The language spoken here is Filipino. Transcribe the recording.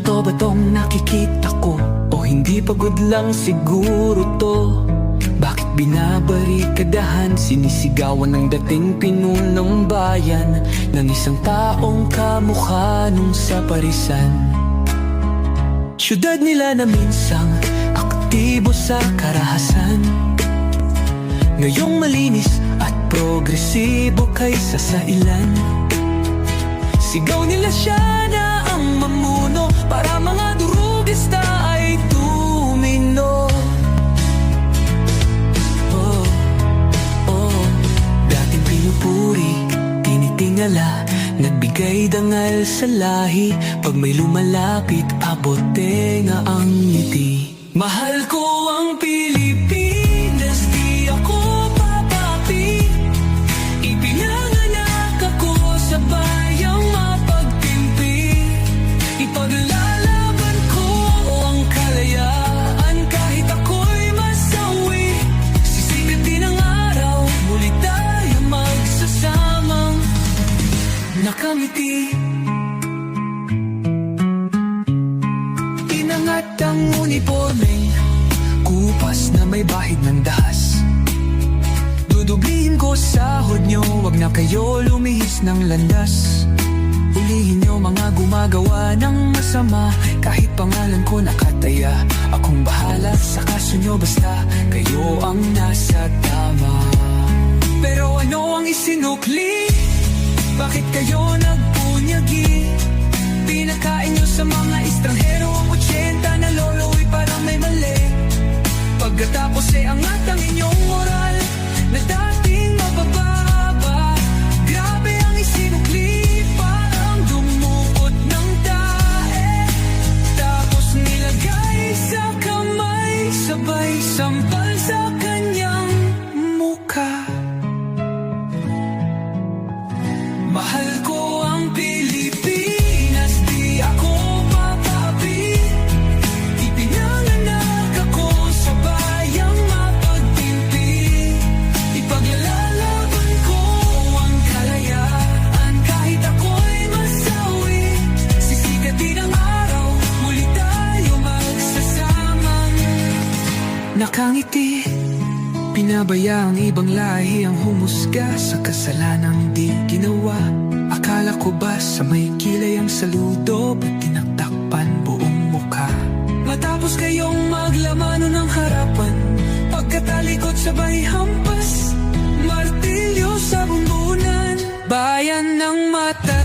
Totoo ba tong nakikita ko? O hindi pagod lang siguro to? Bakit binabarikadahan? Sinisigawan ng dating pinunong bayan Ng isang taong kamukha nung sa parisan Syudad nila na minsang aktibo sa karahasan Ngayong malinis at progresibo kaysa sa ilan Sigaw nila siya na mamuno Para mga durugista ay tumino. Oh, oh Dating pinupuri, tinitingala Nagbigay dangal sa lahi. Pag may lumalapit, abot tenga ang ngiti. Mahal ko Nakangiti Inangat ang uniformeng Kupas na may bahid ng dahas. Dudublihin ko sahod nyo Wag na kayo lumihis ng landas. Ulihin nyo mga gumagawa ng masama Kahit pangalan ko nakataya. Akong bahala sa kaso nyo Basta kayo ang nasa tama. Pero ano ang isinukli? Kayo nagpunyagi? Pinakain nyo sa mga estranghero Ang 80 na lolo'y parang may mali. Pagkatapos ay angat ang inyong moral Na dating mabababa. Grabe ang isinukli Parang dumukot ng tae. Tapos nilagay sa kamay Sabay sampal sa Nakangiti Pinabaya ang ibang lahi ang humusga sa kasalanang di ginawa. Akala ko ba sa may kilay ang saludo Ba't tinaktakpan buong mukha? Matapos kayong maglamano ng harapan Pagkatalikod sabay hampas Martilyo sa bumbunan Bayan ng mata